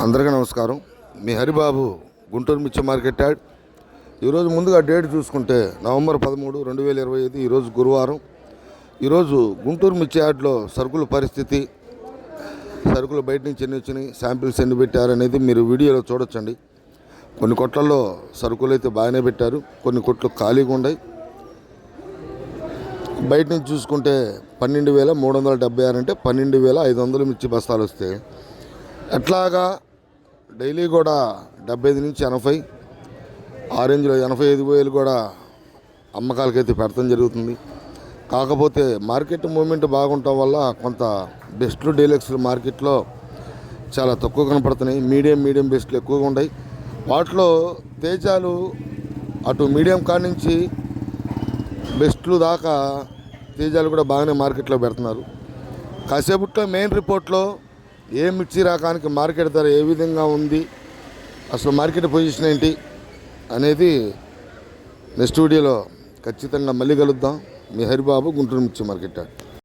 అందరికీ నమస్కారం. మీ హరిబాబు గుంటూరు మిర్చి మార్కెట్ యార్డ్ ఈరోజు ముందుగా డేట్ చూసుకుంటే నవంబర్ పదమూడు రెండు వేల ఇరవై ఐదు ఈరోజు గురువారం. ఈరోజు గుంటూరు మిర్చి యార్డ్లో సరుకుల పరిస్థితి సరుకులు బయట నుంచి ఎన్ని వచ్చినాయి శాంపిల్స్ ఎన్ని పెట్టారు అనేది మీరు వీడియోలో చూడొచ్చండి. కొన్ని కొట్లలో సరుకులు అయితే బాగానే పెట్టారు కొన్ని కొట్లు ఖాళీగా ఉన్నాయి. బయట నుంచి చూసుకుంటే పన్నెండు వేల మూడు వందల డెబ్బై ఆరు అంటే పన్నెండు వేల ఐదు వందలు మిర్చి బస్తాలు వస్తాయి. ఎట్లాగా డైలీ కూడా డెబ్బై ఐదు నుంచి ఎనభై ఆరెంజ్లో ఎనభై ఐదు వేలు కూడా అమ్మకాలకైతే పెడతాం జరుగుతుంది. కాకపోతే మార్కెట్ మూమెంట్ బాగుండటం వల్ల కొంత బెస్ట్లు డీలక్స్లు మార్కెట్లో చాలా తక్కువ కనపడుతున్నాయి. మీడియం మీడియం బెస్ట్లు ఎక్కువగా ఉన్నాయి వాటిలో తేజాలు అటు మీడియం కాడి నుంచి బెస్ట్లు దాకా తేజాలు కూడా బాగానే మార్కెట్లో పెడుతున్నారు. కాసేపట్లో మెయిన్ రిపోర్ట్లో ఏ మిర్చి రకానికి మార్కెట్ ధర ఏ విధంగా ఉంది అసలు మార్కెట్ పొజిషన్ ఏంటి అనేది నెక్స్ట్ వీడియోలో ఖచ్చితంగా మళ్ళీ కలుద్దాం. మీ హరిబాబు గుంటూరు మిర్చి మార్కెట్